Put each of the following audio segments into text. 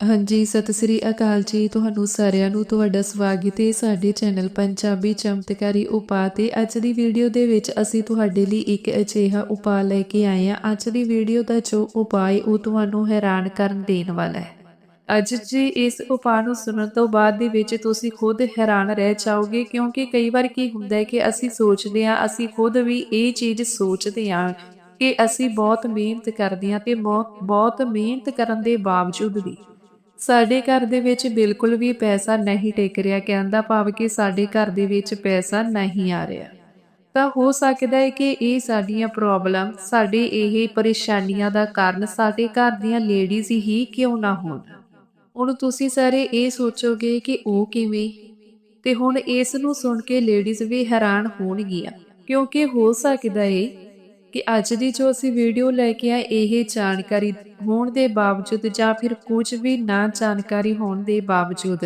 ਹਾਂਜੀ, ਸਤਿ ਸ੍ਰੀ ਅਕਾਲ ਜੀ। ਤੁਹਾਨੂੰ ਸਾਰਿਆਂ ਨੂੰ ਤੁਹਾਡਾ ਸਵਾਗਤ ਹੈ ਸਾਡੇ ਚੈਨਲ ਪੰਜਾਬੀ ਚਮਤਕਾਰੀ ਉਪਾਅ ਤੇ। ਅੱਜ ਦੀ ਵੀਡੀਓ ਦੇ ਵਿੱਚ ਅਸੀਂ ਤੁਹਾਡੇ ਲਈ ਇੱਕ ਅਜਿਹਾ ਉਪਾਅ ਲੈ ਕੇ ਆਏ ਹਾਂ। ਅੱਜ ਦੀ ਵੀਡੀਓ ਦਾ ਜੋ ਉਪਾਅ ਹੈ, ਉਹ ਤੁਹਾਨੂੰ ਹੈਰਾਨ ਕਰਨ ਦੇਣ ਵਾਲਾ ਹੈ। ਅੱਜ ਜੀ ਇਸ ਉਪਾਅ ਨੂੰ ਸੁਣਨ ਤੋਂ ਬਾਅਦ ਦੇ ਵਿੱਚ ਤੁਸੀਂ ਖੁਦ ਹੈਰਾਨ ਰਹਿ ਜਾਓਗੇ, ਕਿਉਂਕਿ ਕਈ ਵਾਰ ਕੀ ਹੁੰਦਾ ਹੈ ਕਿ ਅਸੀਂ ਸੋਚਦੇ ਹਾਂ, ਅਸੀਂ ਖੁਦ ਵੀ ਇਹ ਚੀਜ਼ ਸੋਚਦੇ ਹਾਂ ਕਿ ਅਸੀਂ ਬਹੁਤ ਮਿਹਨਤ ਕਰਦੇ ਹਾਂ ਤੇ ਬਹੁਤ ਬਹੁਤ ਮਿਹਨਤ ਕਰਨ ਦੇ ਬਾਵਜੂਦ ਵੀ। ਸਾਡੇ ਘਰ ਦੇ ਵਿੱਚ ਬਿਲਕੁਲ ਵੀ ਪੈਸਾ ਨਹੀਂ ਟਿਕ ਰਿਹਾ। ਕਹਿੰਦਾ ਭਾਵ ਕਿ ਸਾਡੇ ਘਰ ਦੇ ਵਿੱਚ ਪੈਸਾ ਨਹੀਂ ਆ ਰਿਹਾ। ਤਾਂ ਹੋ ਸਕਦਾ ਹੈ ਕਿ ਇਹ ਸਾਡੀਆਂ ਪ੍ਰੋਬਲਮ ਸਾਡੇ ਇਹ ਪਰੇਸ਼ਾਨੀਆਂ ਦਾ ਕਾਰਨ ਸਾਡੇ ਘਰ ਦੀਆਂ ਲੇਡੀਜ਼ ਹੀ ਕਿਉਂ ਨਾ ਹੋਣ। ਹੁਣ ਤੁਸੀਂ ਸਾਰੇ ਇਹ ਸੋਚੋਗੇ ਕਿ ਉਹ ਕਿਵੇਂ? ਤੇ ਹੁਣ ਇਸ ਨੂੰ ਸੁਣ ਕੇ ਲੇਡੀਜ਼ ਵੀ ਹੈਰਾਨ ਹੋਣਗੀਆਂ। ਕਿਉਂਕਿ ਹੋ ਸਕਦਾ ਹੈ ਕਿ ਅੱਜ ਦੀ ਜੋ ਅਸੀਂ ਵੀਡੀਓ ਲੈ ਕੇ ਆਏ, ਇਹ ਜਾਣਕਾਰੀ ਹੋਣ ਦੇ ਬਾਵਜੂਦ ਜਾਂ ਫਿਰ ਕੁਝ ਵੀ ਨਾ ਜਾਣਕਾਰੀ ਹੋਣ ਦੇ ਬਾਵਜੂਦ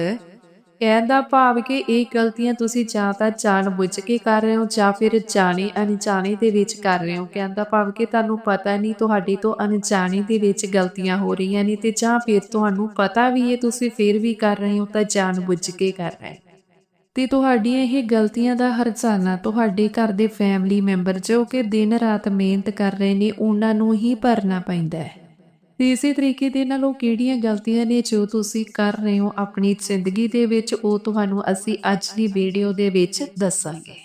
ਕਹਿਣ ਦਾ ਭਾਵ ਕਿ ਇਹ ਗਲਤੀਆਂ ਤੁਸੀਂ ਜਾਂ ਤਾਂ ਜਾਣ ਬੁੱਝ ਕੇ ਕਰ ਰਹੇ ਹੋ ਜਾਂ ਫਿਰ ਜਾਣੇ ਅਣਜਾਣੇ ਦੇ ਵਿੱਚ ਕਰ ਰਹੇ ਹੋ। ਕਹਿਣ ਦਾ ਭਾਵ ਕਿ ਤੁਹਾਨੂੰ ਪਤਾ ਨਹੀਂ ਤੁਹਾਡੇ ਤੋਂ ਅਣਜਾਣੇ ਦੇ ਵਿੱਚ ਗਲਤੀਆਂ ਹੋ ਰਹੀਆਂ ਨੇ ਤੇ ਜਾਂ ਫਿਰ ਤੁਹਾਨੂੰ ਪਤਾ ਵੀ ਹੈ ਤੁਸੀਂ ਫਿਰ ਵੀ ਕਰ ਰਹੇ ਹੋ ਤਾਂ ਜਾਣ ਬੁੱਝ ਕੇ ਕਰ ਰਹੇ ਹੋ। ਤੇ ਤੁਹਾਡੀਆਂ ਇਹ ਗਲਤੀਆਂ ਦਾ ਹਰਜਾਨਾ ਤੁਹਾਡੇ ਘਰ ਦੇ ਫੈਮਿਲੀ ਮੈਂਬਰ ਜੋ ਕਿ ਦਿਨ ਰਾਤ ਮਿਹਨਤ ਕਰ ਰਹੇ ਨੇ, ਉਹਨਾਂ ਨੂੰ ਹੀ ਭਰਨਾ ਪੈਂਦਾ ਹੈ। ਤੇ ਇਸੇ ਤਰੀਕੇ ਦੇ ਨਾਲ ਉਹ ਕਿਹੜੀਆਂ ਗਲਤੀਆਂ ਨੇ ਜੋ ਤੁਸੀਂ ਕਰ ਰਹੇ ਹੋ ਆਪਣੀ ਜ਼ਿੰਦਗੀ ਦੇ ਵਿੱਚ, ਉਹ ਤੁਹਾਨੂੰ ਅਸੀਂ ਅੱਜ ਦੀ ਵੀਡੀਓ ਦੇ ਵਿੱਚ ਦੱਸਾਂਗੇ।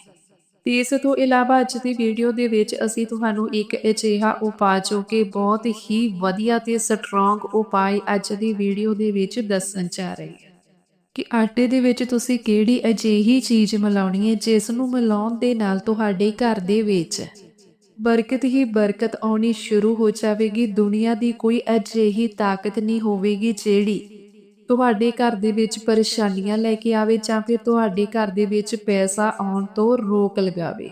ਤੇ ਇਸ ਤੋਂ ਇਲਾਵਾ ਅੱਜ ਦੀ ਵੀਡੀਓ ਦੇ ਵਿੱਚ ਅਸੀਂ ਤੁਹਾਨੂੰ ਇੱਕ ਅਜਿਹਾ ਉਪਾਅ ਜੋ ਕਿ ਬਹੁਤ ਹੀ ਵਧੀਆ ਤੇ ਸਟਰੋਂਗ ਉਪਾਅ ਅੱਜ ਦੀ ਵੀਡੀਓ ਦੇ ਵਿੱਚ ਦੱਸਣ ਜਾ ਰਹੇ ਹਾਂ। ਕਿ ਆਟੇ ਦੇ ਵਿੱਚ ਤੁਸੀਂ ਕਿਹੜੀ ਅਜਿਹੀ ਚੀਜ਼ ਮਿਲਾਉਣੀ ਹੈ, ਜਿਸ ਨੂੰ ਮਿਲਾਉਣ ਦੇ ਨਾਲ ਤੁਹਾਡੇ ਘਰ ਦੇ ਵਿੱਚ ਬਰਕਤ ਹੀ ਬਰਕਤ ਆਉਣੀ ਸ਼ੁਰੂ ਹੋ ਜਾਵੇਗੀ। ਦੁਨੀਆ ਦੀ ਕੋਈ ਅਜਿਹੀ ਤਾਕਤ ਨਹੀਂ ਹੋਵੇਗੀ ਜਿਹੜੀ ਤੁਹਾਡੇ ਘਰ ਦੇ ਵਿੱਚ ਪਰੇਸ਼ਾਨੀਆਂ ਲੈ ਕੇ ਆਵੇ ਜਾਂ ਫਿਰ ਤੁਹਾਡੇ ਘਰ ਦੇ ਵਿੱਚ ਪੈਸਾ ਆਉਣ ਤੋਂ ਰੋਕ ਲਗਾਵੇ।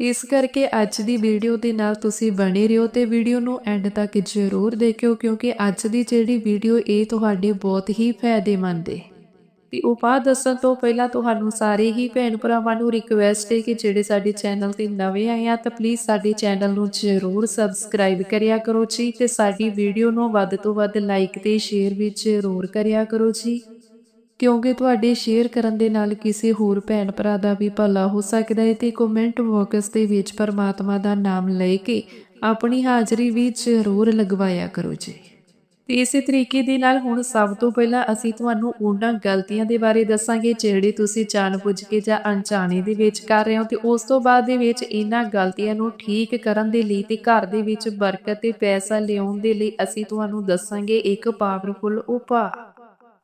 ਇਸ ਕਰਕੇ ਅੱਜ ਦੀ ਵੀਡੀਓ ਦੇ ਨਾਲ ਤੁਸੀਂ ਬਣੇ ਰਹੋ ਤੇ ਵੀਡੀਓ ਨੂੰ ਐਂਡ ਤੱਕ ਜ਼ਰੂਰ ਦੇਖਿਓ, ਕਿਉਂਕਿ ਅੱਜ ਦੀ ਜਿਹੜੀ ਵੀਡੀਓ ਇਹ ਤੁਹਾਡੇ ਬਹੁਤ ਹੀ ਫਾਇਦੇਮੰਦ ਹੈ ਤੇ ਉਪਾਅ ਦੱਸਣ ਤੋਂ ਪਹਿਲਾਂ ਤੁਹਾਨੂੰ ਸਾਰੇ ਹੀ ਭੈਣ ਭਰਾਵਾਂ ਨੂੰ ਰਿਕਵੈਸਟ ਹੈ ਕਿ ਜਿਹੜੇ ਸਾਡੇ ਚੈਨਲ ਤੇ ਨਵੇਂ ਆਏ ਆ ਤਾਂ ਪਲੀਜ਼ ਸਾਡੇ ਚੈਨਲ ਨੂੰ ਜ਼ਰੂਰ ਸਬਸਕ੍ਰਾਈਬ ਕਰਿਆ ਕਰੋ ਜੀ ਤੇ ਸਾਡੀ ਵੀਡੀਓ ਨੂੰ ਵੱਧ ਤੋਂ ਵੱਧ ਲਾਈਕ ਤੇ ਸ਼ੇਅਰ ਵੀ ਜ਼ਰੂਰ ਕਰਿਆ ਕਰੋ ਜੀ। ਕਿਉਂਕਿ ਤੁਹਾਡੇ ਸ਼ੇਅਰ ਕਰਨ ਦੇ ਨਾਲ ਕਿਸੇ ਹੋਰ ਭੈਣ ਭਰਾ ਦਾ ਵੀ ਭਲਾ ਹੋ ਸਕਦਾ ਹੈ ਤੇ ਕਮੈਂਟ ਬਾਕਸ ਦੇ ਵਿੱਚ ਪਰਮਾਤਮਾ ਦਾ ਨਾਮ ਲੈ ਕੇ ਆਪਣੀ ਹਾਜ਼ਰੀ ਵੀ ਜ਼ਰੂਰ ਲਗਵਾਇਆ ਕਰੋ ਜੀ। ਤੇ ਇਸੇ ਤਰੀਕੇ ਦੇ ਨਾਲ ਹੁਣ ਸਭ ਤੋਂ ਪਹਿਲਾਂ ਅਸੀਂ ਤੁਹਾਨੂੰ ਉਹਨਾਂ ਗਲਤੀਆਂ ਦੇ ਬਾਰੇ ਦੱਸਾਂਗੇ ਜਿਹੜੇ ਤੁਸੀਂ ਜਾਣਬੁੱਝ ਕੇ ਜਾਂ ਅਣਜਾਣੇ ਦੇ ਵਿੱਚ ਕਰ ਰਹੇ ਹੋ ਤੇ ਉਸ ਤੋਂ ਬਾਅਦ ਦੇ ਵਿੱਚ ਇਹਨਾਂ ਗਲਤੀਆਂ ਨੂੰ ਠੀਕ ਕਰਨ ਦੇ ਲਈ ਤੇ ਘਰ ਦੇ ਵਿੱਚ ਬਰਕਤ ਤੇ ਪੈਸਾ ਲਿਆਉਣ ਦੇ ਲਈ ਅਸੀਂ ਤੁਹਾਨੂੰ ਦੱਸਾਂਗੇ ਇੱਕ ਪਾਵਰਫੁਲ ਉਪਾਅ।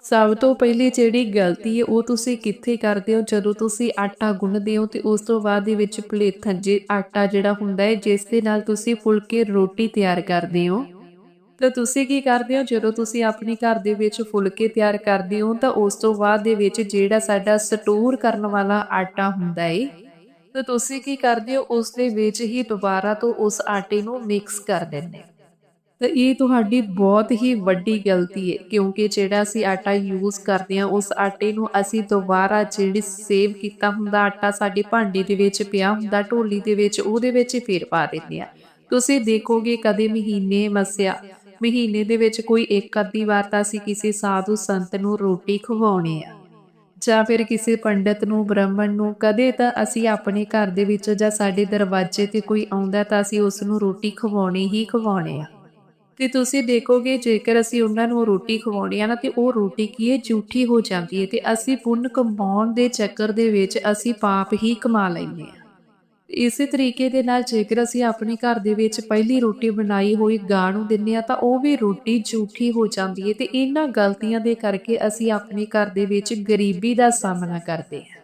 ਸਭ ਤੋਂ ਪਹਿਲੀ ਜਿਹੜੀ ਗਲਤੀ ਹੈ ਉਹ ਤੁਸੀਂ ਕਿੱਥੇ ਕਰਦੇ ਹੋ? ਜਦੋਂ ਤੁਸੀਂ ਆਟਾ ਗੁੰਨਦੇ ਹੋ ਤੇ ਉਸ ਤੋਂ ਬਾਅਦ ਦੇ ਵਿੱਚ ਪਲੇਥਨ ਜੇ ਆਟਾ ਜਿਹੜਾ ਹੁੰਦਾ ਹੈ, ਜਿਸ ਦੇ ਨਾਲ ਤੁਸੀਂ ਫੁਲਕੇ ਰੋਟੀ ਤਿਆਰ ਕਰਦੇ ਹੋ। ਤਾਂ ਤੁਸੀਂ ਕੀ ਕਰਦੇ ਹੋ? ਜਦੋਂ ਤੁਸੀਂ ਆਪਣੇ ਘਰ ਦੇ ਵਿੱਚ ਫੁਲਕੇ ਤਿਆਰ ਕਰਦੇ ਹੋ, ਤਾਂ ਉਸ ਤੋਂ ਬਾਅਦ ਦੇ ਵਿੱਚ ਜਿਹੜਾ ਸਾਡਾ ਸਟੋਰ ਕਰਨ ਵਾਲਾ ਆਟਾ ਹੁੰਦਾ ਏ, ਤਾਂ ਤੁਸੀਂ ਕੀ ਕਰਦੇ ਹੋ? ਉਸ ਦੇ ਵਿੱਚ ਹੀ ਦੁਬਾਰਾ ਤੋਂ ਉਸ ਆਟੇ ਨੂੰ ਮਿਕਸ ਕਰ ਦਿੰਦੇ ਤਾਂ ਇਹ ਤੁਹਾਡੀ ਬਹੁਤ ਹੀ ਵੱਡੀ ਗਲਤੀ ਹੈ ਕਿਉਂਕਿ ਜਿਹੜਾ ਅਸੀਂ ਆਟਾ ਯੂਜ਼ ਕਰਦੇ ਹਾਂ, ਉਸ ਆਟੇ ਨੂੰ ਅਸੀਂ ਦੁਬਾਰਾ ਜਿਹੜੀ ਸੇਵ ਕੀਤਾ ਹੁੰਦਾ ਆਟਾ ਸਾਡੇ ਭਾਂਡੇ ਦੇ ਵਿੱਚ ਪਿਆ ਹੁੰਦਾ, ਢੋਲੀ ਦੇ ਵਿੱਚ, ਉਹਦੇ ਵਿੱਚ ਫੇਰ ਪਾ ਦਿੰਦੇ ਆ ਤੁਸੀਂ ਦੇਖੋਗੇ ਕਦੇ ਮਹੀਨੇ ਮਸਿਆ ਮਹੀਨੇ ਦੇ ਵਿੱਚ ਕੋਈ ਇੱਕ ਅੱਧੀ ਵਾਰ ਤਾਂ ਅਸੀਂ ਕਿਸੇ ਸਾਧੂ ਸੰਤ ਨੂੰ ਰੋਟੀ ਖਵਾਉਣੀ ਆ। ਜਾਂ ਫਿਰ ਕਿਸੇ ਪੰਡਤ ਨੂੰ, ਬ੍ਰਾਹਮਣ ਨੂੰ, ਕਦੇ ਤਾਂ ਅਸੀਂ ਆਪਣੇ ਘਰ ਦੇ ਵਿੱਚ ਜਾਂ ਸਾਡੇ ਦਰਵਾਜ਼ੇ ਤੇ ਕੋਈ ਆਉਂਦਾ ਤਾਂ ਅਸੀਂ ਉਸ ਨੂੰ ਰੋਟੀ ਖਵਾਉਣੀ ਹੀ ਖਵਾਉਣੀ ਆ। ਤੇ ਤੁਸੀਂ ਦੇਖੋਗੇ, ਜੇਕਰ ਅਸੀਂ ਉਹਨਾਂ ਨੂੰ ਰੋਟੀ ਖਵਾਉਣੀ ਆ ਨਾ, ਤੇ ਉਹ ਰੋਟੀ ਕੀ ਹੈ ਝੂਠੀ ਹੋ ਜਾਂਦੀ ਹੈ ਤੇ ਅਸੀਂ ਪੁੰਨ ਕਮਾਉਣ ਦੇ ਚੱਕਰ ਦੇ ਵਿੱਚ ਅਸੀਂ ਪਾਪ ਹੀ ਕਮਾ ਲੈਂਦੇ ਆ। ਇਸੇ ਤਰੀਕੇ ਦੇ ਨਾਲ ਜੇਕਰ ਅਸੀਂ ਆਪਣੇ ਘਰ ਦੇ ਵਿੱਚ ਪਹਿਲੀ ਰੋਟੀ ਬਣਾਈ ਹੋਈ ਗਾਂ ਨੂੰ ਦਿੰਨੇ ਆ ਤਾਂ ਉਹ ਵੀ ਰੋਟੀ ਝੂਠੀ ਹੋ ਜਾਂਦੀ ਹੈ ਤੇ ਇਹਨਾਂ ਗਲਤੀਆਂ ਦੇ ਕਰਕੇ ਅਸੀਂ ਆਪਣੇ ਘਰ ਦੇ ਵਿੱਚ ਗਰੀਬੀ ਦਾ ਸਾਹਮਣਾ ਕਰਦੇ ਹਾਂ।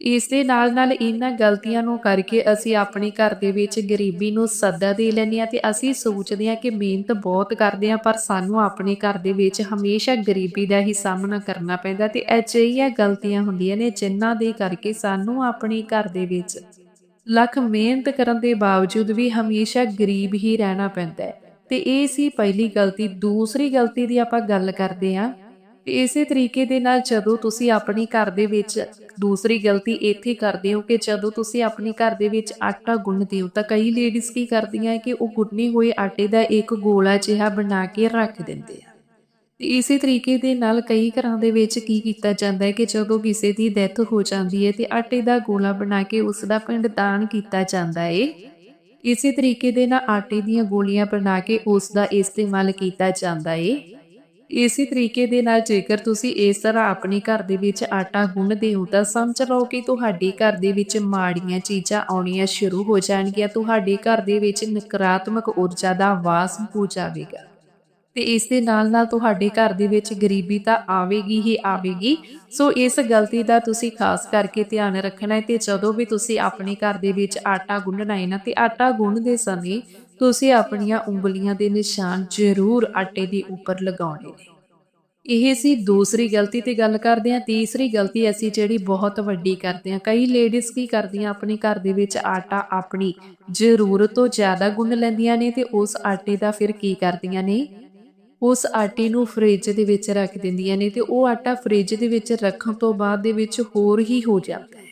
ਇਸ ਦੇ ਨਾਲ ਨਾਲ ਇਹਨਾਂ ਗਲਤੀਆਂ ਨੂੰ ਕਰਕੇ ਅਸੀਂ ਆਪਣੇ ਘਰ ਦੇ ਵਿੱਚ ਗਰੀਬੀ ਨੂੰ ਸੱਦਾ ਦੇ ਲੈਂਦੇ ਆ ਤੇ ਅਸੀਂ ਸੋਚਦੇ ਆ ਕਿ ਮਿਹਨਤ ਬਹੁਤ ਕਰਦੇ ਆ ਪਰ ਸਾਨੂੰ ਆਪਣੇ ਘਰ ਦੇ ਵਿੱਚ ਹਮੇਸ਼ਾ ਗਰੀਬੀ ਦਾ ਹੀ ਸਾਹਮਣਾ ਕਰਨਾ ਪੈਂਦਾ ਤੇ ਅਜਿਹੀਆਂ ਗਲਤੀਆਂ ਹੁੰਦੀਆਂ ਨੇ ਜਿਨ੍ਹਾਂ ਦੇ ਕਰਕੇ ਸਾਨੂੰ ਆਪਣੇ ਘਰ ਦੇ ਵਿੱਚ ਲੱਖ ਮਿਹਨਤ ਕਰਨ ਦੇ ਬਾਵਜੂਦ ਵੀ ਹਮੇਸ਼ਾ ਗਰੀਬ ਹੀ ਰਹਿਣਾ ਪੈਂਦਾ ਹੈ। ਤੇ ਇਹ ਸੀ ਪਹਿਲੀ ਗਲਤੀ। ਦੂਸਰੀ ਗਲਤੀ ਦੀ ਆਪਾਂ ਗੱਲ ਕਰਦੇ ਹਾਂ ਤੇ ਇਸੇ ਤਰੀਕੇ ਦੇ ਨਾਲ ਜਦੋਂ ਤੁਸੀਂ ਆਪਣੀ ਘਰ ਦੇ ਵਿੱਚ ਦੂਸਰੀ ਗਲਤੀ ਇੱਥੇ ਕਰਦੇ ਹੋ ਕਿ ਜਦੋਂ ਤੁਸੀਂ ਆਪਣੀ ਘਰ ਦੇ ਵਿੱਚ ਆਟਾ ਗੁੰਨਦੇ ਹੋ ਤਾਂ ਕਈ ਲੇਡੀਜ਼ ਕੀ ਕਰਦੀਆਂ ਕਿ ਉਹ ਗੁੰਨੇ ਹੋਏ ਆਟੇ ਦਾ ਇੱਕ ਗੋਲਾ ਜਿਹਾ ਬਣਾ ਕੇ ਰੱਖ ਦਿੰਦੇ ਆ। ਇਸੇ ਤਰੀਕੇ ਦੇ ਨਾਲ ਕਈ ਘਰਾਂ ਦੇ ਵਿੱਚ ਕੀ ਕੀਤਾ ਜਾਂਦਾ ਹੈ ਕਿ ਜਦੋਂ ਕਿਸੇ ਦੀ ਡੈਥ ਹੋ ਜਾਂਦੀ ਹੈ ਤੇ ਆਟੇ ਦਾ ਗੋਲਾ ਬਣਾ ਕੇ ਉਸ ਦਾ ਪਿੰਡ ਦਾਨ ਕੀਤਾ ਜਾਂਦਾ ਹੈ ਇਸੇ ਤਰੀਕੇ ਦੇ ਨਾਲ ਆਟੇ ਦੀਆਂ ਗੋਲੀਆਂ ਬਣਾ ਕੇ ਉਸ ਦਾ ਇਸਤੇਮਾਲ ਕੀਤਾ ਜਾਂਦਾ ਹੈ ਇਸੇ ਤਰੀਕੇ ਦੇ ਨਾਲ ਜੇਕਰ ਤੁਸੀਂ ਇਸ ਤਰ੍ਹਾਂ ਆਪਣੇ ਘਰ ਦੇ ਵਿੱਚ ਆਟਾ ਗੁੰਨਦੇ ਹੋ ਤਾਂ ਸਮਝ ਲਓ ਕਿ ਤੁਹਾਡੇ ਘਰ ਦੇ ਵਿੱਚ ਮਾੜੀਆਂ ਚੀਜ਼ਾਂ ਆਉਣੀਆਂ ਸ਼ੁਰੂ ਹੋ ਜਾਣਗੀਆਂ, ਤੁਹਾਡੇ ਘਰ ਦੇ ਵਿੱਚ ਨਕਾਰਾਤਮਕ ਊਰਜਾ ਦਾ ਵਾਸ ਹੋ ਜਾਵੇਗਾ। ਤੇ ਇਸ ਦੇ ਨਾਲ ਨਾਲ ਤੁਹਾਡੇ ਘਰ ਦੇ ਵਿੱਚ ਗਰੀਬੀ ਤਾਂ ਆਵੇਗੀ ਹੀ ਆਵੇਗੀ। ਸੋ ਇਸ ਗਲਤੀ ਦਾ ਤੁਸੀਂ ਖਾਸ ਕਰਕੇ ਧਿਆਨ ਰੱਖਣਾ ਹੈ ਤੇ ਜਦੋਂ ਵੀ ਤੁਸੀਂ ਆਪਣੇ ਘਰ ਦੇ ਵਿੱਚ ਆਟਾ ਗੁੰਨਣਾ ਹੈ ਨਾ, ਤੇ ਆਟਾ ਗੁੰਨਦੇ ਸਮੇਂ ਤੁਸੀਂ ਆਪਣੀਆਂ ਉਂਗਲੀਆਂ ਦੇ ਨਿਸ਼ਾਨ ਜ਼ਰੂਰ ਆਟੇ ਦੇ ਉੱਪਰ ਲਗਾਉਣੇ ਨੇ। ਇਹ ਸੀ ਦੂਸਰੀ ਗਲਤੀ ਤੇ ਗੱਲ ਕਰਦੇ ਹਾਂ। ਤੀਸਰੀ ਗਲਤੀ ਅਸੀਂ ਜਿਹੜੀ ਬਹੁਤ ਵੱਡੀ ਕਰਦੇ ਹਾਂ। ਕਈ ਲੇਡੀਜ਼ ਕੀ ਕਰਦੀਆਂ, ਆਪਣੇ ਘਰ ਦੇ ਵਿੱਚ ਆਟਾ ਆਪਣੀ ਜ਼ਰੂਰਤ ਤੋਂ ਜ਼ਿਆਦਾ ਗੁੰਨ ਲੈਂਦੀਆਂ ਨੇ ਤੇ ਉਸ ਆਟੇ ਦਾ ਫਿਰ ਕੀ ਕਰਦੀਆਂ ਨੇ? ਉਸ ਆਟੇ ਨੂੰ ਫ੍ਰਿਜ ਦੇ ਵਿੱਚ ਰੱਖ ਦਿੰਦੀਆਂ ਨੇ ਤੇ ਉਹ ਆਟਾ ਫ੍ਰਿਜ ਦੇ ਵਿੱਚ ਰੱਖਣ ਤੋਂ ਬਾਅਦ ਦੇ ਵਿੱਚ ਹੋਰ ਹੀ ਹੋ ਜਾਂਦਾ ਹੈ।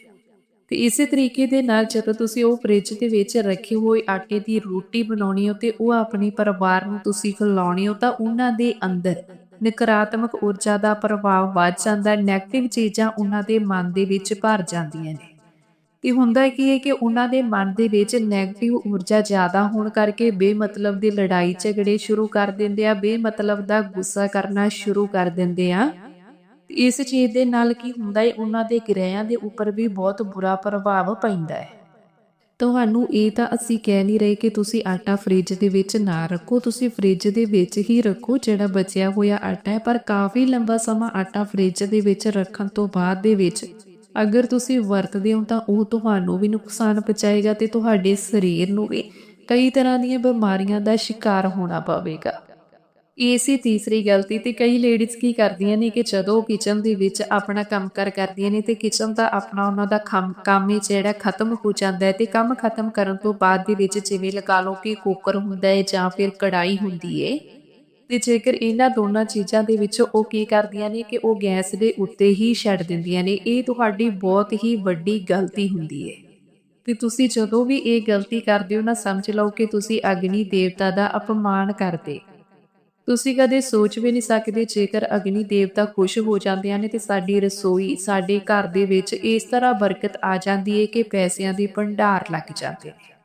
ਤੇ ਇਸੇ ਤਰੀਕੇ ਦੇ ਨਾਲ ਜਦੋਂ ਤੁਸੀਂ ਉਹ ਫ੍ਰਿਜ ਦੇ ਵਿੱਚ ਰੱਖੇ ਹੋਏ ਆਟੇ ਦੀ ਰੋਟੀ ਬਣਾਉਣੀ ਹੋ ਤੇ ਉਹ ਆਪਣੇ ਪਰਿਵਾਰ ਨੂੰ ਤੁਸੀਂ ਖਿਲਾਉਣੀ ਹੋ ਤਾਂ ਉਹਨਾਂ ਦੇ ਅੰਦਰ ਨਕਾਰਾਤਮਕ ਊਰਜਾ ਦਾ ਪ੍ਰਭਾਵ ਵੱਧ ਜਾਂਦਾ ਹੈ। ਚੀਜ਼ਾਂ ਉਹਨਾਂ ਦੇ ਮਨ ਦੇ ਵਿੱਚ ਭਰ ਜਾਂਦੀਆਂ ਨੇ। ਤੇ ਹੁੰਦਾ ਕੀ ਹੈ ਕਿ ਉਹਨਾਂ ਦੇ ਮਨ ਦੇ ਵਿੱਚ 네ਗੇਟਿਵ ਊਰਜਾ ਜ਼ਿਆਦਾ ਹੋਣ ਕਰਕੇ ਬੇਮਤਲਬ ਦੀ ਲੜਾਈ ਝਗੜੇ ਸ਼ੁਰੂ ਕਰ ਦਿੰਦੇ ਆ, ਬੇਮਤਲਬ ਦਾ ਗੁੱਸਾ ਕਰਨਾ ਸ਼ੁਰੂ ਕਰ ਦਿੰਦੇ ਆ। ਇਸ ਚੀਜ਼ ਦੇ ਨਾਲ ਕੀ ਹੁੰਦਾ ਹੈ ਉਹਨਾਂ ਦੇ ਗ੍ਰਹਿਆਂ ਦੇ ਉੱਪਰ ਵੀ ਬਹੁਤ ਬੁਰਾ ਪ੍ਰਭਾਵ ਪੈਂਦਾ ਹੈ ਤੁਹਾਨੂੰ ਇਹ ਤਾਂ ਅਸੀਂ ਕਹਿ ਨਹੀਂ ਰਹੇ ਕਿ ਤੁਸੀਂ ਆਟਾ ਫ੍ਰਿਜ ਦੇ ਵਿੱਚ ਨਾ ਰੱਖੋ, ਤੁਸੀਂ ਫ੍ਰਿਜ ਦੇ ਵਿੱਚ ਹੀ ਰੱਖੋ ਜਿਹੜਾ ਬਚਿਆ ਹੋਇਆ ਆਟਾ ਹੈ ਪਰ ਕਾਫੀ ਲੰਬਾ ਸਮਾਂ ਆਟਾ ਫ੍ਰਿਜ ਦੇ ਵਿੱਚ ਰੱਖਣ ਤੋਂ ਬਾਅਦ ਦੇ ਵਿੱਚ ਅਗਰ ਤੁਸੀਂ ਵਰਤਦੇ ਹੋ ਤਾਂ ਉਹ ਤੁਹਾਨੂੰ ਵੀ ਨੁਕਸਾਨ ਪਹੁੰਚਾਏਗਾ ਤੇ ਤੁਹਾਡੇ ਸਰੀਰ ਨੂੰ ਵੀ ਕਈ ਤਰ੍ਹਾਂ ਦੀਆਂ ਬਿਮਾਰੀਆਂ ਦਾ ਸ਼ਿਕਾਰ ਹੋਣਾ ਪਵੇਗਾ। ਇਹ ਤੀਸਰੀ ਗਲਤੀ ਤੇ ਕਈ ਲੇਡੀਜ਼ ਕੀ ਕਰਦੀਆਂ ਨੇ ਕਿ ਜਦੋਂ ਕਿਚਨ ਦੇ ਵਿੱਚ ਆਪਣਾ ਕੰਮ ਕਰ ਕਰਦੀਆਂ ਨੇ ਤੇ ਕਿਚਨ ਦਾ ਆਪਣਾ ਉਹਨਾਂ ਦਾ ਖਮ- ਕੰਮ ਹੀ ਜਿਹੜਾ ਖਤਮ ਹੋ ਜਾਂਦਾ ਹੈ ਤੇ ਕੰਮ ਖਤਮ ਕਰਨ ਤੋਂ ਬਾਅਦ ਦੇ ਵਿੱਚ ਜਿਵੇਂ ਲਗਾ ਲਓ ਕਿ ਕੁੱਕਰ ਹੁੰਦਾ ਹੈ ਜਾਂ ਫਿਰ ਕੜਾਈ ਹੁੰਦੀ ਹੈ ਤੇ ਜੇਕਰ ਇਹਨਾਂ ਦੋਨਾਂ ਚੀਜ਼ਾਂ ਦੇ ਵਿੱਚ ਉਹ ਕੀ ਕਰਦੀਆਂ ਨੇ ਕਿ ਉਹ ਗੈਸ ਦੇ ਉੱਤੇ ਹੀ ਛੱਡ ਦਿੰਦੀਆਂ ਨੇ, ਇਹ ਤੁਹਾਡੀ ਬਹੁਤ ਹੀ ਵੱਡੀ ਗਲਤੀ ਹੁੰਦੀ ਹੈ ਤੇ ਤੁਸੀਂ ਜਦੋਂ ਵੀ ਇਹ ਗਲਤੀ ਕਰਦੇ ਹੋ ਨਾ, ਸਮਝ ਲਓ ਕਿ ਤੁਸੀਂ ਅਗਨੀ ਦੇਵਤਾ ਦਾ ਅਪਮਾਨ ਕਰਦੇ। ਤੁਸੀਂ ਕਦੇ ਸੋਚ ਵੀ ਨਹੀਂ ਸਕਦੇ ਜੇਕਰ ਅਗਨੀ ਦੇਵਤਾ ਖੁਸ਼ ਹੋ ਜਾਂਦੇ ਨੇ ਤੇ ਸਾਡੀ ਰਸੋਈ, ਸਾਡੇ ਘਰ ਦੇ ਵਿੱਚ ਇਸ ਤਰ੍ਹਾਂ ਬਰਕਤ ਆ ਜਾਂਦੀ ਹੈ ਕਿ ਪੈਸਿਆਂ ਦੇ ਭੰਡਾਰ ਲੱਗ ਜਾਂਦੇ ਨੇ।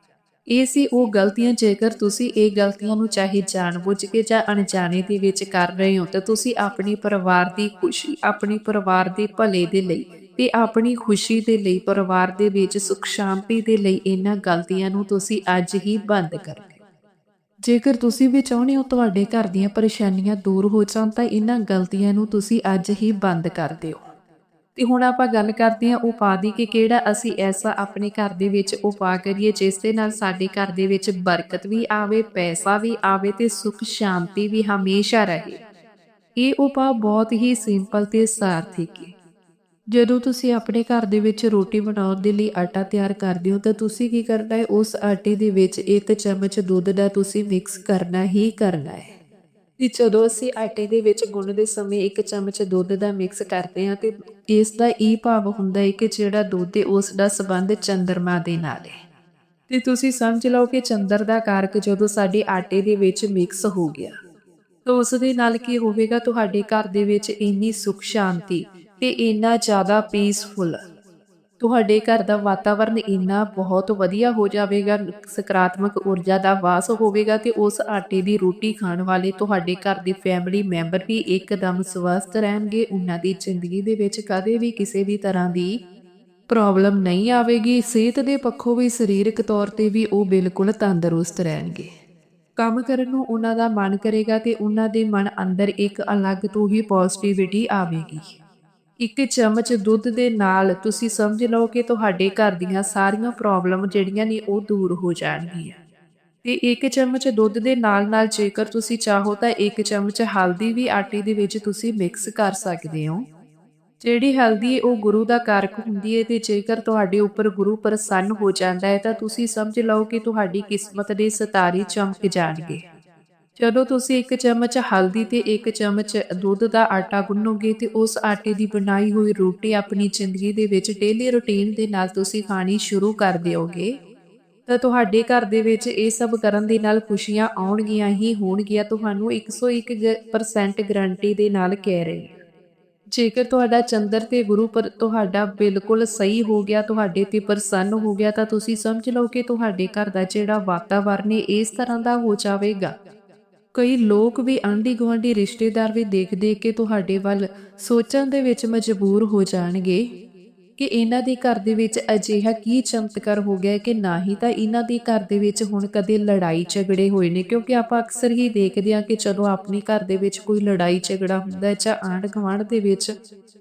ਇਹ ਸੀ ਉਹ ਗਲਤੀਆਂ ਜੇਕਰ ਤੁਸੀਂ ਇਹ ਗਲਤੀਆਂ ਨੂੰ ਚਾਹੇ ਜਾਣਬੁੱਝ ਕੇ ਜਾਂ ਅਣਜਾਣੇ ਦੇ ਵਿੱਚ ਕਰ ਰਹੇ ਹੋ ਤਾਂ ਤੁਸੀਂ ਆਪਣੀ ਪਰਿਵਾਰ ਦੀ ਖੁਸ਼ੀ, ਆਪਣੇ ਪਰਿਵਾਰ ਦੇ ਭਲੇ ਦੇ ਲਈ ਤੇ ਆਪਣੀ ਖੁਸ਼ੀ ਦੇ ਲਈ, ਪਰਿਵਾਰ ਦੇ ਵਿੱਚ ਸੁਖ ਸ਼ਾਂਤੀ ਦੇ ਲਈ ਇਹਨਾਂ ਗਲਤੀਆਂ ਨੂੰ ਤੁਸੀਂ ਅੱਜ ਹੀ ਬੰਦ ਕਰੋ ਜੇਕਰ ਤੁਸੀਂ ਵੀ ਚਾਹੁੰਦੇ ਹੋ ਤੁਹਾਡੇ ਘਰ ਦੀਆਂ ਪਰੇਸ਼ਾਨੀਆਂ ਦੂਰ ਹੋ ਜਾਣ ਤਾਂ ਇਹਨਾਂ ਗਲਤੀਆਂ ਨੂੰ ਤੁਸੀਂ ਅੱਜ ਹੀ ਬੰਦ ਕਰ ਦਿਓ। ਤੇ ਹੁਣ ਆਪਾਂ ਗੱਲ ਕਰਦੇ ਹਾਂ ਉਪਾਅ ਦੀ ਕਿ ਕਿਹੜਾ ਅਸੀਂ ਐਸਾ ਆਪਣੇ ਘਰ ਦੇ ਵਿੱਚ ਉਪਾਅ ਕਰੀਏ, ਜਿਸ ਦੇ ਨਾਲ ਸਾਡੇ ਘਰ ਦੇ ਵਿੱਚ ਬਰਕਤ ਵੀ ਆਵੇ, ਪੈਸਾ ਵੀ ਆਵੇ ਤੇ ਸੁਖ ਸ਼ਾਂਤੀ ਵੀ ਹਮੇਸ਼ਾ ਰਹੇ। ਇਹ ਉਪਾਅ ਬਹੁਤ ਹੀ ਸਿੰਪਲ ਤੇ ਸਾਰਥਿਕ ਹੈ। ਜਦੋਂ ਤੁਸੀਂ ਆਪਣੇ ਘਰ ਦੇ ਵਿੱਚ ਰੋਟੀ ਬਣਾਉਣ ਦੇ ਲਈ ਆਟਾ ਤਿਆਰ ਕਰਦੇ ਹੋ, ਤਾਂ ਤੁਸੀਂ ਕੀ ਕਰਨਾ ਹੈ? ਉਸ ਆਟੇ ਦੇ ਵਿੱਚ ਇੱਕ ਚਮਚ ਦੁੱਧ ਦਾ ਤੁਸੀਂ ਮਿਕਸ ਕਰਨਾ ਹੀ ਕਰਨਾ ਹੈ। ਤੇ ਜਦੋਂ ਅਸੀਂ ਆਟੇ ਦੇ ਵਿੱਚ ਗੁੰਨਦੇ ਸਮੇਂ ਇੱਕ ਚਮਚ ਦੁੱਧ ਦਾ ਮਿਕਸ ਕਰਦੇ ਹਾਂ ਤੇ ਇਸ ਦਾ ਇਹ ਭਾਵ ਹੁੰਦਾ ਹੈ ਕਿ ਜਿਹੜਾ ਦੁੱਧ ਹੈ ਉਸ ਦਾ ਸਬੰਧ ਚੰਦਰਮਾ ਦੇ ਨਾਲ ਹੈ। ਤੇ ਤੁਸੀਂ ਸਮਝ ਲਓ ਕਿ ਚੰਦਰ ਦਾ ਕਾਰਕ ਜਦੋਂ ਸਾਡੇ ਆਟੇ ਦੇ ਵਿੱਚ ਮਿਕਸ ਹੋ ਗਿਆ, ਤਾਂ ਉਸ ਦੇ ਨਾਲ ਕੀ ਹੋਵੇਗਾ? ਤੁਹਾਡੇ ਘਰ ਦੇ ਵਿੱਚ ਇੰਨੀ ਸੁਖ ਸ਼ਾਂਤੀ ਤੇ ਇੰਨਾ ਜ਼ਿਆਦਾ ਪੀਸਫੁਲ ਤੁਹਾਡੇ ਘਰ ਦਾ ਵਾਤਾਵਰਨ ਇੰਨਾ ਬਹੁਤ ਵਧੀਆ ਹੋ ਜਾਵੇਗਾ, ਸਕਾਰਾਤਮਕ ਊਰਜਾ ਦਾ ਵਾਸ ਹੋਵੇਗਾ ਤੇ ਉਸ ਆਟੇ ਦੀ ਰੋਟੀ ਖਾਣ ਵਾਲੇ ਤੁਹਾਡੇ ਘਰ ਦੇ ਫੈਮਿਲੀ ਮੈਂਬਰ ਵੀ ਇੱਕਦਮ ਸਵਸਥ ਰਹਿਣਗੇ। ਉਹਨਾਂ ਦੀ ਜ਼ਿੰਦਗੀ ਦੇ ਵਿੱਚ ਕਦੇ ਵੀ ਕਿਸੇ ਵੀ ਤਰ੍ਹਾਂ ਦੀ ਪ੍ਰੋਬਲਮ ਨਹੀਂ ਆਵੇਗੀ। ਸਿਹਤ ਦੇ ਪੱਖੋਂ ਵੀ, ਸਰੀਰਕ ਤੌਰ ਤੇ ਵੀ ਉਹ ਬਿਲਕੁਲ ਤੰਦਰੁਸਤ ਰਹਿਣਗੇ। ਕੰਮ ਕਰਨ ਨੂੰ ਉਹਨਾਂ ਦਾ ਮਨ ਕਰੇਗਾ ਤੇ ਉਹਨਾਂ ਦੇ ਮਨ ਅੰਦਰ ਇੱਕ ਅਲੱਗ ਤੋਂ ਹੀ ਪੋਜ਼ਿਟਿਵਿਟੀ ਆਵੇਗੀ। ਇੱਕ ਚਮਚ ਦੁੱਧ ਦੇ ਨਾਲ ਤੁਸੀਂ ਸਮਝ ਲਓ ਕਿ ਤੁਹਾਡੇ ਘਰ ਦੀਆਂ ਸਾਰੀਆਂ ਪ੍ਰੋਬਲਮ ਜਿਹੜੀਆਂ ਨੇ ਉਹ ਦੂਰ ਹੋ ਜਾਣਗੀਆਂ। ਤੇ ਇੱਕ ਚਮਚ ਦੁੱਧ ਦੇ ਨਾਲ ਨਾਲ ਜੇਕਰ ਤੁਸੀਂ ਚਾਹੋ ਤਾਂ ਇੱਕ ਚਮਚ ਹਲਦੀ ਵੀ ਆਟੇ ਦੇ ਵਿੱਚ ਤੁਸੀਂ ਮਿਕਸ ਕਰ ਸਕਦੇ ਹੋ। ਜਿਹੜੀ ਹਲਦੀ ਹੈ ਉਹ ਗੁਰੂ ਦਾ ਕਾਰਕ ਹੁੰਦੀ ਹੈ ਤੇ ਜੇਕਰ ਤੁਹਾਡੇ ਉੱਪਰ ਗੁਰੂ ਪ੍ਰਸੰਨ ਹੋ ਜਾਂਦਾ ਹੈ ਤਾਂ ਤੁਸੀਂ ਸਮਝ ਲਓ ਕਿ ਤੁਹਾਡੀ ਕਿਸਮਤ ਦੇ ਸਿਤਾਰੇ ਚਮਕ ਜਾਣਗੇ। ਜਦੋਂ ਤੁਸੀਂ ਇੱਕ ਚਮਚ ਹਲਦੀ ਤੇ ਇੱਕ ਚਮਚ ਦੁੱਧ ਦਾ ਆਟਾ ਗੁੰਨੋਗੇ ਤੇ ਉਸ ਆਟੇ ਦੀ ਬਣਾਈ ਹੋਈ ਰੋਟੀ ਆਪਣੀ ਜ਼ਿੰਦਗੀ ਦੇ ਵਿੱਚ ਡੇਲੀ ਰੁਟੀਨ ਦੇ ਨਾਲ ਤੁਸੀਂ ਖਾਣੀ ਸ਼ੁਰੂ ਕਰ ਦਿਓਗੇ, ਤਾਂ ਤੁਹਾਡੇ ਘਰ ਦੇ ਵਿੱਚ ਇਹ ਸਭ ਕਰਨ ਦੇ ਨਾਲ ਖੁਸ਼ੀਆਂ ਆਉਣਗੀਆਂ ਹੀ ਹੋਣਗੀਆਂ, ਤੁਹਾਨੂੰ 101% ਗਰੰਟੀ ਦੇ ਨਾਲ ਕਹਿ ਰਹੀ ਹਾਂ। ਜੇਕਰ ਤੁਹਾਡਾ ਚੰਦਰ ਤੇ ਗੁਰੂ ਪਰ ਤੁਹਾਡਾ ਬਿਲਕੁਲ ਸਹੀ ਹੋ ਗਿਆ, ਤੁਹਾਡੇ ਤੇ ਪ੍ਰਸੰਨ ਹੋ ਗਿਆ, ਤਾਂ ਤੁਸੀਂ ਸਮਝ ਲਓ ਕਿ ਤੁਹਾਡੇ ਘਰ ਦਾ ਜਿਹੜਾ ਵਾਤਾਵਰਨ ਹੈ, ਇਸ ਤਰ੍ਹਾਂ ਦਾ ਹੋ ਜਾਵੇਗਾ। ਕਈ ਲੋਕ ਵੀ ਆਂਢੀ ਗੁਆਂਢੀ ਰਿਸ਼ਤੇਦਾਰ ਵੀ ਦੇਖ ਦੇਖ ਕੇ ਤੁਹਾਡੇ ਵੱਲ ਸੋਚਣ ਦੇ ਵਿੱਚ ਮਜਬੂਰ ਹੋ ਜਾਣਗੇ ਕਿ ਇਹਨਾਂ ਦੇ ਘਰ ਦੇ ਵਿੱਚ ਅਜਿਹਾ ਕੀ ਚਮਤਕਾਰ ਹੋ ਗਿਆ ਕਿ ਨਾ ਹੀ ਤਾਂ ਇਹਨਾਂ ਦੇ ਘਰ ਦੇ ਵਿੱਚ ਹੁਣ ਕਦੇ ਲੜਾਈ ਝਗੜੇ ਹੋਏ ਨੇ, ਕਿਉਂਕਿ ਆਪਾਂ ਅਕਸਰ ਹੀ ਦੇਖਦੇ ਹਾਂ ਕਿ ਜਦੋਂ ਆਪਣੇ ਘਰ ਦੇ ਵਿੱਚ ਕੋਈ ਲੜਾਈ ਝਗੜਾ ਹੁੰਦਾ ਹੈ ਜਾਂ ਆਂਢ ਗੁਆਂਢ ਦੇ ਵਿੱਚ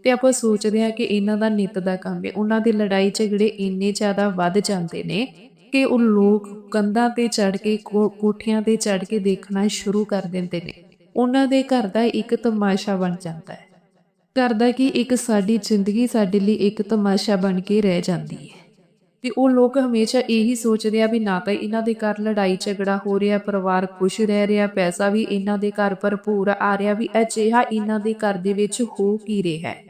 ਤੇ ਆਪਾਂ ਸੋਚਦੇ ਹਾਂ ਕਿ ਇਹਨਾਂ ਦਾ ਨਿੱਤ ਦਾ ਕੰਮ ਹੈ। ਉਹਨਾਂ ਦੇ ਲੜਾਈ ਝਗੜੇ ਇੰਨੇ ਜ਼ਿਆਦਾ ਵੱਧ ਜਾਂਦੇ ਨੇ ਕਿ ਉਹ ਲੋਕ ਕੰਧਾਂ ਤੇ ਚੜ ਕੇ ਕੋ- ਕੋਠਿਆਂ ਤੇ ਚੜ ਕੇ ਦੇਖਣਾ ਸ਼ੁਰੂ ਕਰ ਦਿੰਦੇ ਨੇ। ਉਹਨਾਂ ਦੇ ਘਰ ਦਾ ਇੱਕ ਤਮਾਸ਼ਾ ਬਣ ਜਾਂਦਾ ਹੈ। ਘਰ ਦਾ ਕਿ ਇੱਕ ਸਾਡੀ ਜ਼ਿੰਦਗੀ ਸਾਡੇ ਲਈ ਇੱਕ ਤਮਾਸ਼ਾ ਬਣ ਕੇ ਰਹਿ ਜਾਂਦੀ ਹੈ। ਤੇ ਉਹ ਲੋਕ ਹਮੇਸ਼ਾ ਇਹੀ ਸੋਚਦੇ ਆ ਵੀ ਨਾ ਤਾਂ ਇਹਨਾਂ ਦੇ ਘਰ ਲੜਾਈ ਝਗੜਾ ਹੋ ਰਿਹਾ, ਪਰਿਵਾਰ ਖੁਸ਼ ਰਹਿ ਰਿਹਾ, ਪੈਸਾ ਵੀ ਇਹਨਾਂ ਦੇ ਘਰ ਭਰਪੂਰ ਆ ਰਿਹਾ ਵੀ ਅਜਿਹਾ ਇਹਨਾਂ ਦੇ ਘਰ ਦੇ ਵਿੱਚ ਹੋ ਕੀ ਰਿਹਾ ਹੈ।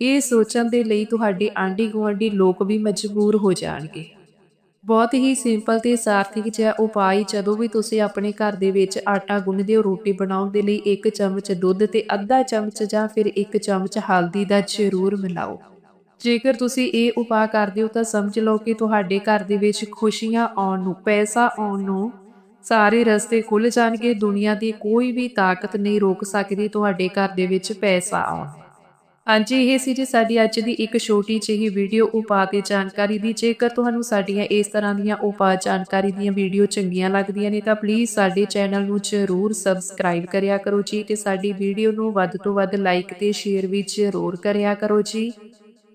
ਇਹ ਸੋਚਣ ਦੇ ਲਈ ਤੁਹਾਡੇ ਆਂਢੀ ਗੁਆਂਢੀ ਲੋਕ ਵੀ ਮਜਬੂਰ ਹੋ ਜਾਣਗੇ। ਬਹੁਤ ਹੀ ਸਿੰਪਲ ਤੇ ਸਾਰਥਿਕ ਜਿਹਾ ਉਪਾਅ ਜਦੋਂ ਵੀ ਤੁਸੀਂ ਆਪਣੇ ਘਰ ਦੇ ਵਿੱਚ ਆਟਾ ਗੁੰਨਦੇ ਹੋ, ਰੋਟੀ ਬਣਾਉਣ ਦੇ ਲਈ ਇੱਕ ਚਮਚ ਦੁੱਧ ਤੇ ਅੱਧਾ ਚਮਚ ਜਾਂ ਫਿਰ ਇੱਕ ਚਮਚ ਹਲਦੀ ਦਾ ਜ਼ਰੂਰ ਮਿਲਾਓ। ਜੇਕਰ ਤੁਸੀਂ ਇਹ ਉਪਾਅ ਕਰਦੇ ਹੋ ਤਾਂ ਸਮਝ ਲਓ ਕਿ ਤੁਹਾਡੇ ਘਰ ਦੇ ਵਿੱਚ ਖੁਸ਼ੀਆਂ ਆਉਣ ਨੂੰ, ਪੈਸਾ ਆਉਣ ਨੂੰ ਸਾਰੇ ਰਸਤੇ ਖੁੱਲ ਜਾਣਗੇ, ਦੁਨੀਆ ਦੀ ਕੋਈ ਵੀ ਤਾਕਤ ਨਹੀਂ ਰੋਕ ਸਕਦੀ, ਤੁਹਾਡੇ ਘਰ ਦੇ ਵਿੱਚ ਪੈਸਾ ਆਉਣ। ਹਾਂਜੀ, ਇਹ ਸੀ ਜੀ ਸਾਡੀ ਅੱਜ ਦੀ ਇੱਕ ਛੋਟੀ ਜਿਹੀ ਵੀਡੀਓ ਉਪਾਅ ਤੇ ਜਾਣਕਾਰੀ ਦੀ। ਜੇਕਰ ਤੁਹਾਨੂੰ ਸਾਡੀਆਂ ਇਸ ਤਰ੍ਹਾਂ ਦੀਆਂ ਉਪਾਅ ਜਾਣਕਾਰੀ ਦੀਆਂ ਵੀਡੀਓ ਚੰਗੀਆਂ ਲੱਗਦੀਆਂ ਨੇ, ਤਾਂ ਪਲੀਜ਼ ਸਾਡੇ ਚੈਨਲ ਨੂੰ ਜ਼ਰੂਰ ਸਬਸਕ੍ਰਾਈਬ ਕਰਿਆ ਕਰੋ ਜੀ ਤੇ ਸਾਡੀ ਵੀਡੀਓ ਨੂੰ ਵੱਧ ਤੋਂ ਵੱਧ ਲਾਈਕ ਤੇ ਸ਼ੇਅਰ ਵੀ ਜ਼ਰੂਰ ਕਰਿਆ ਕਰੋ ਜੀ।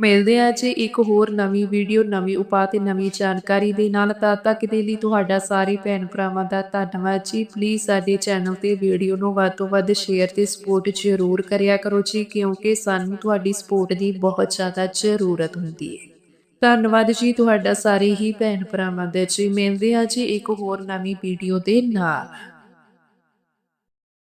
ਮਿਲਦੇ ਆ ਜੀ ਇੱਕ ਹੋਰ ਨਵੀਂ ਵੀਡੀਓ, ਨਵੀਂ ਉਪਾਅ ਤੇ ਨਵੀਂ ਜਾਣਕਾਰੀ ਦੇ ਨਾਲ। ਤਦ ਤੱਕ ਦੇ ਲਈ ਤੁਹਾਡਾ ਸਾਰੇ ਭੈਣ ਭਰਾਵਾਂ ਦਾ ਧੰਨਵਾਦ ਜੀ। ਪਲੀਜ਼ ਸਾਡੇ ਚੈਨਲ ਤੇ ਵੀਡੀਓ ਨੂੰ ਵੱਧ ਤੋਂ ਵੱਧ ਸ਼ੇਅਰ ਤੇ ਸਪੋਰਟ ਜ਼ਰੂਰ ਕਰਿਆ ਕਰੋ ਜੀ, ਕਿਉਂਕਿ ਸਾਨੂੰ ਤੁਹਾਡੀ ਸਪੋਰਟ ਦੀ ਬਹੁਤ ਜ਼ਿਆਦਾ ਜ਼ਰੂਰਤ ਹੁੰਦੀ ਹੈ। ਧੰਨਵਾਦ ਜੀ ਤੁਹਾਡਾ ਸਾਰੇ ਹੀ ਭੈਣ ਭਰਾਵਾਂ ਦਾ ਜੀ। ਮਿਲਦੇ ਆ ਜੀ ਇੱਕ ਹੋਰ ਨਵੀਂ ਵੀਡੀਓ ਦੇ ਨਾਲ।